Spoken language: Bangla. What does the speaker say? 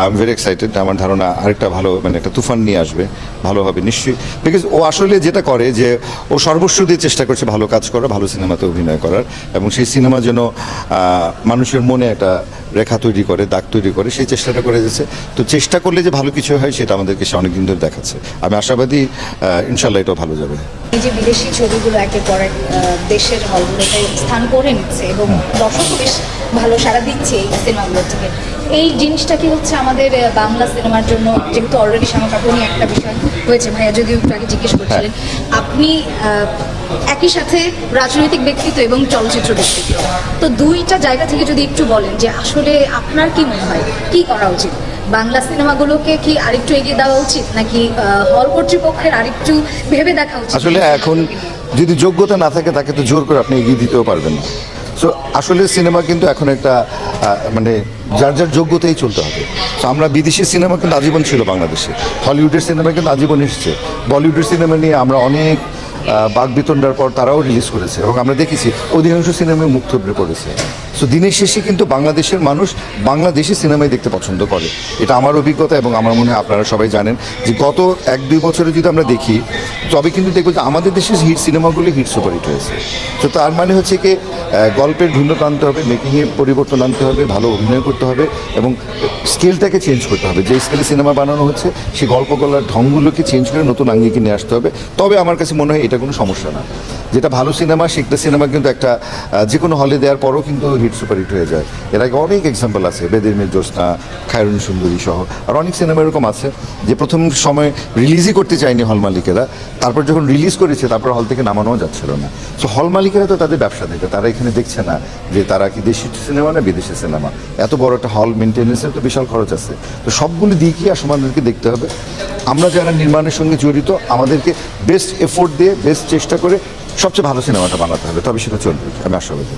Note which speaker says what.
Speaker 1: আই ভেরি এক্সাইটেড আমার ধারণা আরেকটা ভালো মানে একটা তুফান নিয়ে আসবে, ভালো হবে নিশ্চয়ই। বিকজ ও আসলে যেটা করে যে, ও সর্বস্ব দিয়ে চেষ্টা করছে ভালো কাজ করা, ভালো সিনেমাতে অভিনয় করার, এবং সেই সিনেমা যেন মানুষের মনে একটা রেখা তৈরি করে, দাগ তৈরি করে, সেই চেষ্টাটা করে যাচ্ছে তো চেষ্টা করলে যে ভালো কিছু হয়, সেটা আমাদেরকে সে অনেকদিন ধরে দেখাচ্ছে। আমি আশাবাদী ইনশাল্লাহ এটাও ভালো যাবে।
Speaker 2: এই যে বিদেশি ছবিগুলো একের পর এক দেশের হলগুলোতে স্থান করে নিচ্ছে এবং দর্শকও বেশ ভালো সাড়া দিচ্ছে এই সিনেমাগুলো থেকে। এই জিনিসটা কি হচ্ছে আমাদের বাংলা সিনেমার জন্য যেহেতু অলরেডি শ্যামা কাপুর নিয়ে একটা বিষয় হয়েছে ভাইয়া যদিও একটু আগে জিজ্ঞেস করছিলেন আপনি আহ, একই সাথে রাজনৈতিক ব্যক্তিত্ব এবং চলচ্চিত্র ব্যক্তিত্ব। তো দুইটা জায়গা থেকে যদি একটু বলেন যে আসলে আপনার কি মনে হয় কি করা উচিত? বাংলা সিনেমাগুলোকে কি আরেকটু এগিয়ে দেওয়া উচিত? নাকি হল কর্তৃপক্ষের আরেকটু ভেবে দেখা উচিত?
Speaker 1: আসলে এখন যদি যোগ্যতা না থাকে, তাকে তো জোর করে আপনি এগিয়ে দিতেও পারবেন না। সো আসলে সিনেমা কিন্তু এখন একটা মানে যার যার যোগ্যতাই চলতে হবে। তো আমরা বিদেশি সিনেমা কিন্তু আজীবন ছিল বাংলাদেশে। হলিউডের সিনেমা কিন্তু আজীবন এসেছে। বলিউডের সিনেমা নিয়ে আমরা অনেক বাগবিতণ্ডার পর তারাও রিলিজ করেছে। এবং আমরা দেখেছি, অধিকাংশ সিনেমায় মুখ থুবড়ে পড়েছে। সো দিনের শেষে কিন্তু বাংলাদেশের মানুষ বাংলাদেশি সিনেমাই দেখতে পছন্দ করে। এটা আমার অভিজ্ঞতা এবং আমার মনে হয় আপনারা সবাই জানেন যে গত এক দুই বছরে যদি আমরা দেখি, তবে কিন্তু দেখব যে আমাদের দেশের হিট সিনেমাগুলি হিট সুপারহিট হয়েছে। তো তার মানে হচ্ছে কি গল্পের ভিন্নতা আনতে হবে মেকিংয়ে পরিবর্তন আনতে হবে, ভালো অভিনয় করতে হবে এবং স্কেলটাকে চেঞ্জ করতে হবে। যে স্কেলে সিনেমা বানানো হচ্ছে সেই গল্প গলার ঢঙ্গগুলোকে চেঞ্জ করে নতুন আঙ্গিকে নিয়ে আসতে হবে। তবে আমার কাছে মনে হয় এটা কোনো সমস্যা না। যেটা ভালো সিনেমা সেটা সিনেমা কিন্তু একটা যে কোনো হলে দেওয়ার পরও কিন্তু হিট সুপারহিট হয়ে যায়। এর আগে অনেক এক্সাম্পল আছে, বেদের মেয়ে জ্যোৎস্না খায়রুন সুন্দরী সহ। আর অনেক সিনেমা এরকম আছে, যে প্রথম সময় রিলিজই করতে চায়নি হল মালিকেরা, তারপর যখন রিলিজ করেছে, তারপর হল থেকে নামানোও যাচ্ছিল না। সো হল মালিকেরা তো তাদের ব্যবসা দেখে, তারা এখানে দেখছে না যে তারা কি দেশি সিনেমা না বিদেশি সিনেমা এত বড় একটা হল মেনটেন্যান্সের তো বিশাল খরচ আছে। তো সবগুলো দিকই আমাদেরকে দেখতে হবে। আমরা যারা নির্মাণের সঙ্গে জড়িত, আমাদেরকে বেস্ট এফোর্ট দিয়ে বেস্ট চেষ্টা করে সবচেয়ে ভালো সিনেমাটা বানাতে হবে। তবে সেটা চলবে, আমি আশাবাদী।